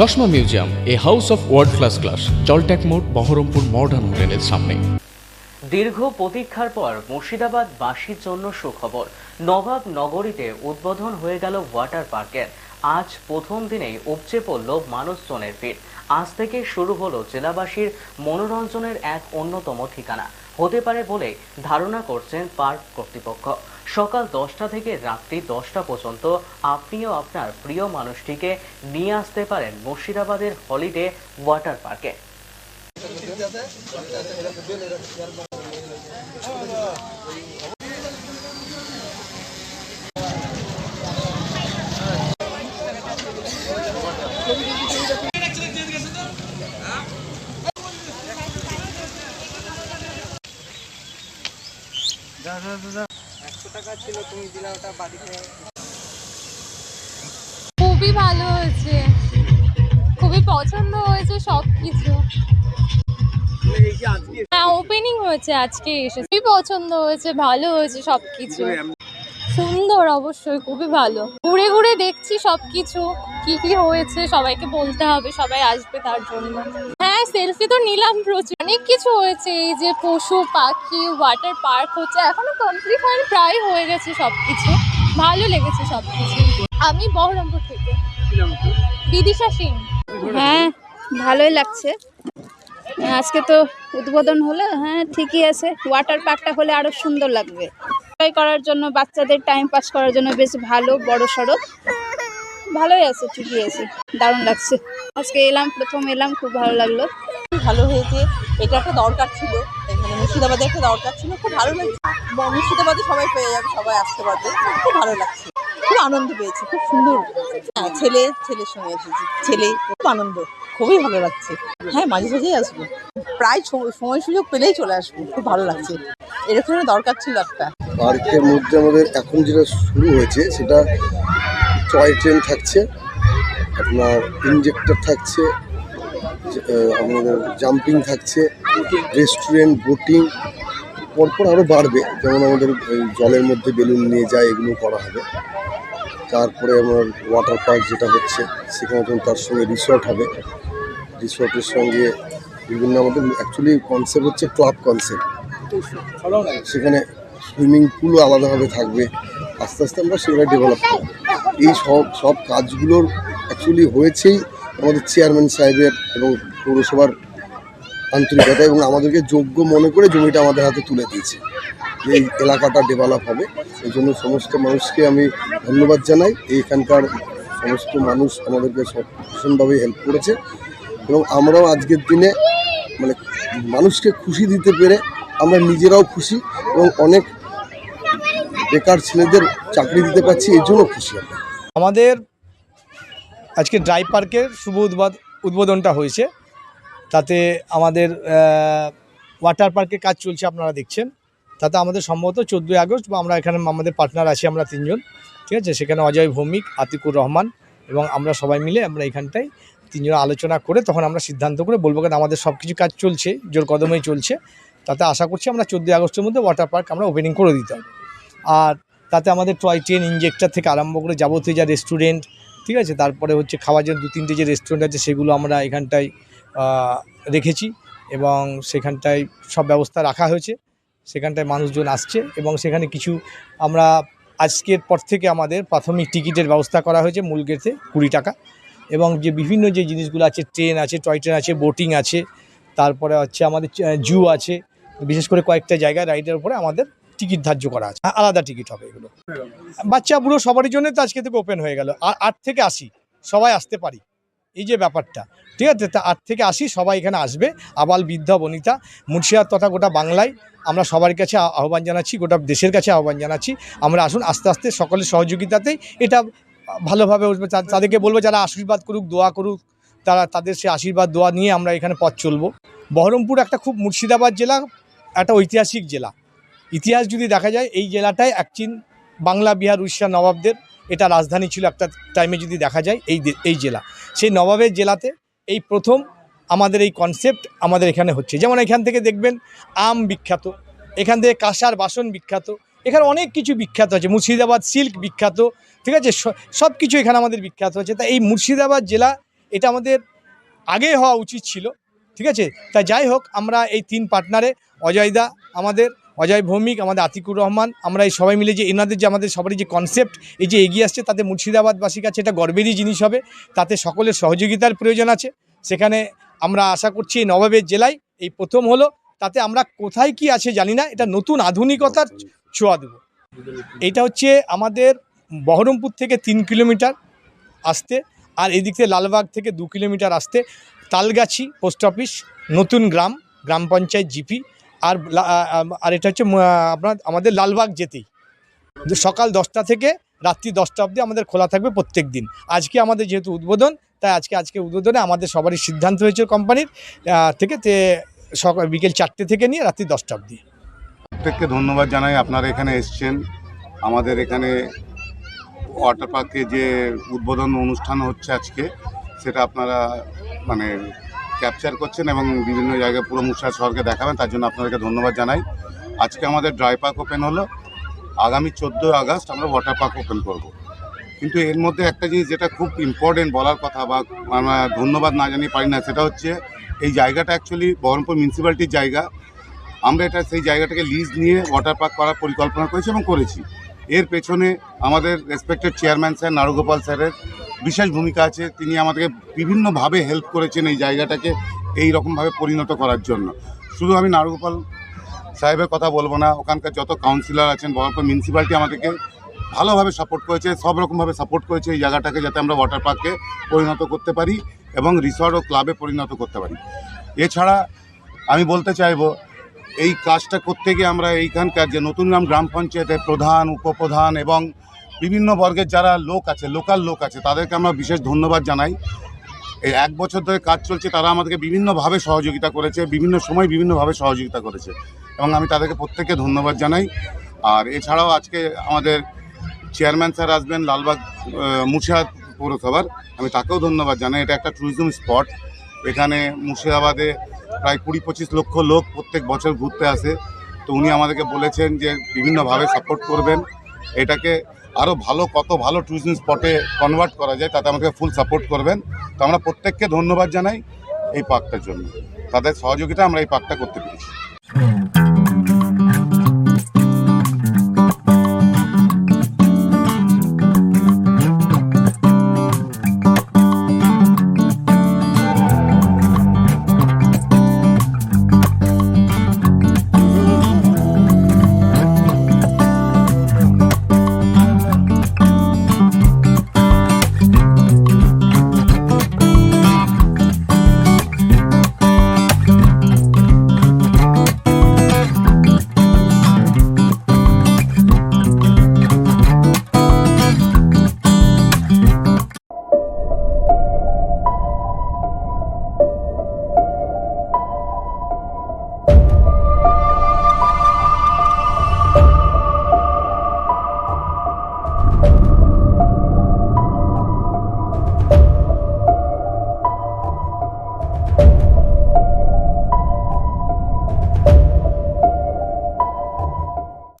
চশমা museum, a house of world class class জলট্যাক মোড়, Baharampur modern হোটেলের সামনে। দীর্ঘ প্রতীক্ষার পর মুর্শিদাবাদ বাসীর জন্য সুখবর। নবাব নগরীতে উদ্বোধন হয়ে গেল ওয়াটার পার্কের আজ প্রথম দিনেই উপচে পড়ল মানুষজনের ভিড়। আজ থেকে শুরু হলো জেলাবাসীর মনোরঞ্জনের এক অন্যতম ঠিকানা। হতে পারে বলে ধারণা করছেন পার্ক কর্তৃপক্ষ। সকাল দশটা থেকে রাত্রি দশটা পর্যন্ত আপনিও আপনার প্রিয় মানুষটিকে নিয়ে আসতে পারেন মুর্শিদাবাদের হলিডে ওয়াটার পার্কে। খুবই ভালো হয়েছে। খুবই পছন্দ হয়েছে সবকিছু। হ্যাঁ ওপেনিং হয়েছে আজকে এসে খুবই পছন্দ হয়েছে, ভালো হয়েছে সব কিছু সুন্দর অবশ্যই খুবই ভালো। ঘুরে ঘুরে দেখছি সব কিছু কি কি হয়েছে সবাইকে বলতে হবে সবাই আসবে তার জন্য। হ্যাঁ সেলফি তো নিলাম প্রচুর। অনেক কিছু হয়েছে এই যে পশু পাখি ওয়াটার পার্ক হচ্ছে এখনও কমপ্লিট হয়নি প্রায় হয়ে গেছে সব কিছু ভালো লেগেছে সব কিছু আমি বহরমপুর থেকে। বিদিশা সিং। হ্যাঁ ভালোই লাগছে। আজকে তো উদ্বোধন হলো হ্যাঁ ঠিকই আছে। ওয়াটার পার্কটা হলে আরও সুন্দর লাগবে। এনজয় করার জন্য, বাচ্চাদের টাইম পাস করার জন্য বেশ ভালো, বড় সড়ো। ভালোই আছে, ঠিকই আছে, দারুণ লাগছে। আজকে এলাম, প্রথম এলাম, খুব ভালো লাগল। ভালো হয়েছে, এটা একটা দরকার ছিল। মানে মুর্শিদাবাদে একটা দরকার ছিল, খুব ভালো লাগছে। মুর্শিদাবাদে সবাই পেয়ে যাবে, সবাই আসতে পারবে। খুব ভালো লাগছে, খুব আনন্দ পেয়েছি, খুব সুন্দর হ্যাঁ ছেলে, ছেলের সঙ্গে এসেছি, ছেলে, খুব আনন্দ, খুবই ভালো লাগছে। হ্যাঁ মাঝে মাঝেই আসব। প্রায় সময় সুযোগ পেলেই চলে আসব। খুব ভালো লাগছে। এরকম দরকার ছিল একটা। পার্কের মধ্যে আমাদের এখন যেটা শুরু হয়েছে, সেটা টয় ট্রেন থাকছে, আপনার ইনজেক্টর থাকছে আমাদের জাম্পিং থাকছে, রেস্টুরেন্ট, বোটিং, পরপর আরও বাড়বে। যেমন আমাদের জলের মধ্যে বেলুন নিয়ে যায়, এগুলো করা হবে। তারপরে আমার ওয়াটার পার্ক যেটা হচ্ছে, সেখানে তার সঙ্গে রিসর্ট হবে। রিসর্টের সঙ্গে বিভিন্ন আমাদের অ্যাকচুয়ালি কনসেপ্ট হচ্ছে ক্লাব কনসেপ্ট সেখানে সুইমিং পুলও আলাদাভাবে থাকবে। আস্তে আস্তে আমরা সেগুলো ডেভেলপ করব। এই সব সব কাজগুলোর অ্যাকচুয়ালি হয়েছেই আমাদের চেয়ারম্যান সাহেবের এবং পৌরসভার আন্তরিকতা এবং আমাদেরকে যোগ্য মনে করে জমিটা আমাদের হাতে তুলে দিয়েছে। যে এই এলাকাটা ডেভেলপ হবে। এই জন্য সমস্ত মানুষকে আমি ধন্যবাদ জানাই। এইখানকার সমস্ত মানুষ আমাদেরকে সব ভীষণভাবে হেল্প করেছে। এবং আমরাও আজকের দিনে মানে মানুষকে খুশি দিতে পেরে আমরা নিজেরাও খুশি এবং অনেক বেকার ছেলেদের চাকরি দিতে পারছি এই জন্য খুশি আমাদের আজকে ড্রাই পার্কের শুভ উদ্বোধ উদ্বোধনটা হয়েছে। তাতে আমাদের ওয়াটার পার্কের কাজ চলছে আপনারা দেখছেন। তাতে আমাদের সম্ভবত চোদ্দোই আগস্ট বা আমরা এখানে আমাদের পার্টনার আছি আমরা তিনজন। ঠিক আছে? সেখানে অজয় ভৌমিক, আতিকুর রহমান এবং আমরা সবাই মিলে আমরা এখানটায় তিনজন আলোচনা করে তখন আমরা সিদ্ধান্ত করে বলব কেন আমাদের সব কিছু কাজ চলছে, জোর কদমেই চলছে। তাতে আশা করছি আমরা চোদ্দোই আগস্টের মধ্যে ওয়াটার পার্ক আমরা ওপেনিং করে দিতে হবে। আর তাতে আমাদের টয় ট্রেন ইঞ্জেক্টর থেকে আরম্ভ করে যাবতীয় যা রেস্টুরেন্ট ঠিক আছে? তারপরে হচ্ছে খাওয়ার জন্য দু তিনটে যে রেস্টুরেন্ট আছে সেগুলো আমরা এখানটায় রেখেছি এবং সেখানটায় সব ব্যবস্থা রাখা হয়েছে। সেখানটায় মানুষজন আসছে এবং সেখানে কিছু আমরা আজকের পর থেকে আমাদের প্রাথমিক টিকিটের ব্যবস্থা করা হয়েছে মূল গেটে কুড়ি টাকা। এবং যে বিভিন্ন যে জিনিসগুলো আছে ট্রেন আছে টয় ট্রেন আছে বোটিং আছে, তারপরে হচ্ছে আমাদের জু আছে, বিশেষ করে কয়েকটা জায়গায় রাইডের উপরে আমাদের টিকিট ধার্য করা আছে। আলাদা টিকিট হবে এগুলো। বাচ্চা বুড়ো সবারই জন্য তো আজকে থেকে ওপেন হয়ে গেল। আর আট থেকে আসি সবাই আসতে পারি। এই যে ব্যাপারটা, ঠিক আছে? তা আট থেকে আসি সবাই এখানে আসবে। আবাল, বৃদ্ধ, বনিতা, মুন্সিয়ার তথা গোটা বাংলায় আমরা সবার কাছে আহ্বান জানাচ্ছি, গোটা দেশের কাছে আহ্বান জানাচ্ছি। আমরা আসুন আস্তে আস্তে সকলের সহযোগিতাতেই এটা ভালোভাবে উঠবে। তাদেরকে বলব যারা আশীর্বাদ করুক, দোয়া করুক, তারা তাদের সে আশীর্বাদ, দোয়া নিয়ে আমরা এখানে পথ চলবো। বহরমপুর একটা খুব মুর্শিদাবাদ জেলা, একটা ঐতিহাসিক জেলা। ইতিহাস যদি দেখা যায়, এই জেলাটায় একচিন বাংলা, বিহার, উড়িষ্যা, নবাবদের এটা রাজধানী ছিল একটা টাইমে যদি দেখা যায়, এই এই জেলা। সেই নবাবের জেলাতে এই প্রথম আমাদের এই কনসেপ্ট আমাদের এখানে হচ্ছে। যেমন এখান থেকে দেখবেন, আম বিখ্যাত। এখান থেকে কাঁসার বাসন বিখ্যাত। এখানে অনেক কিছু বিখ্যাত আছে। মুর্শিদাবাদ সিল্ক বিখ্যাত, ঠিক আছে? সব কিছু এখানে আমাদের বিখ্যাত আছে। তা এই মুর্শিদাবাদ জেলা, এটা আমাদের আগে হওয়া উচিত ছিল, ঠিক আছে? তা যাই হোক, আমরা এই তিন পার্টনারে অজয়দা আমাদের, অজয় ভৌমিক, আমাদের আতিকুর রহমান, আমরা এই সবাই মিলে যে এনাদের যে আমাদের সবারই যে কনসেপ্ট এই যে এগিয়ে আসছে, তাতে মুর্শিদাবাদবাসীর কাছে এটা গর্বেরই জিনিস হবে। তাতে সকলের সহযোগিতার প্রয়োজন আছে। সেখানে আমরা আশা করছি এই নবাবের জেলায় এই প্রথম হলো। তাতে আমরা কোথায় কি আছে জানি না, এটা নতুন আধুনিকতার ছোঁয়া দেব। এটা হচ্ছে আমাদের বহরমপুর থেকে তিন কিলোমিটার আসতে আর এদিক থেকে লালবাগ থেকে দু কিলোমিটার আসতে তালগাছি পোস্ট অফিস, নতুন গ্রাম গ্রাম পঞ্চায়েত জিপি আর আর এটা হচ্ছে আপনার, আমাদের লালবাগ যেতেই। সকাল দশটা থেকে রাত্রি দশটা অবধি আমাদের খোলা থাকবে প্রত্যেক দিন। আজকে আমাদের যেহেতু উদ্বোধন, তাই আজকে আজকে উদ্বোধনে আমাদের সবারই সিদ্ধান্ত হয়েছে কোম্পানির থেকে তে সকাল বিকেল চারটে থেকে নিয়ে রাত্রি দশটা অবধি। প্রত্যেককে ধন্যবাদ জানাই। আপনারা এখানে এসছেন। আমাদের এখানে ওয়াটার পার্কে যে উদ্বোধন অনুষ্ঠান হচ্ছে আজকে, সেটা আপনারা মানে ক্যাপচার করছেন এবং বিভিন্ন জায়গায় পুরো মুর্শিদাবাদ শহরকে দেখাবেন, তার জন্য আপনাদেরকে ধন্যবাদ জানাই। আজকে আমাদের ড্রাই পার্ক ওপেন হলো। আগামী চোদ্দোই আগস্ট আমরা ওয়াটার পার্ক ওপেন করব। কিন্তু এর মধ্যে একটা জিনিস যেটা খুব ইম্পর্টেন্ট বলার কথা বা আমরা ধন্যবাদ না জানিয়ে পারি না, সেটা হচ্ছে এই জায়গাটা অ্যাকচুয়ালি বহরমপুর মিউনিসিপ্যালিটির জায়গা। আমরা এটা সেই জায়গাটাকে লিজ নিয়ে ওয়াটার পার্ক করার পরিকল্পনা করেছি এবং করেছি। এর পেছনে আমাদের রেসপেক্টেড চেয়ারম্যান স্যার নারুগোপাল স্যারের বিশেষ ভূমিকা আছে। তিনি আমাদেরকে বিভিন্নভাবে হেল্প করেছেন এই জায়গাটাকে এই রকমভাবে পরিণত করার জন্য। শুধু আমি নারুগোপাল সাহেবের কথা বলব না, ওখানকার যত কাউন্সিলর আছেন, বহরমপুর মিউনিসিপ্যালিটি আমাদেরকে ভালোভাবে সাপোর্ট করেছে, সব রকমভাবে সাপোর্ট করেছে এই জায়গাটাকে যাতে আমরা ওয়াটার পার্কে পরিণত করতে পারি এবং রিসর্ট ও ক্লাবে পরিণত করতে পারি। এছাড়া আমি বলতে চাইব এই কাজটা করতে গিয়ে আমরা এইখানকার যে নতুন গ্রাম গ্রাম পঞ্চায়েতের প্রধান, উপপ্রধান এবং বিভিন্ন বর্গের যারা লোক আছে, লোকাল লোক আছে, তাদেরকে আমরা বিশেষ ধন্যবাদ জানাই। এই এক বছর ধরে কাজ চলছে, তারা আমাদেরকে বিভিন্নভাবে সহযোগিতা করেছে, বিভিন্ন সময় বিভিন্নভাবে সহযোগিতা করেছে এবং আমি তাদেরকে প্রত্যেককে ধন্যবাদ জানাই। আর এছাড়াও আজকে আমাদের চেয়ারম্যান স্যার আসবেন লালবাগ মুর্শিদাবাদ পৌরসভার, আমি তাকেও ধন্যবাদ জানাই। এটা একটা ট্যুরিজম স্পট এখানে মুর্শিদাবাদে প্রায় কুড়ি পঁচিশ লক্ষ লোক প্রত্যেক বছর ঘুরতে আসে। তো উনি আমাদেরকে বলেছেন যে বিভিন্নভাবে সাপোর্ট করবেন। এটাকে আরও ভালো, কত ভালো ট্যুরিজম স্পটে কনভার্ট করা যায়, তাতে আমাকে ফুল সাপোর্ট করবেন। তো আমরা প্রত্যেককে ধন্যবাদ জানাই এই পার্কটার জন্য। তাদের সহযোগিতা আমরা এই পার্কটা করতে পেরেছি।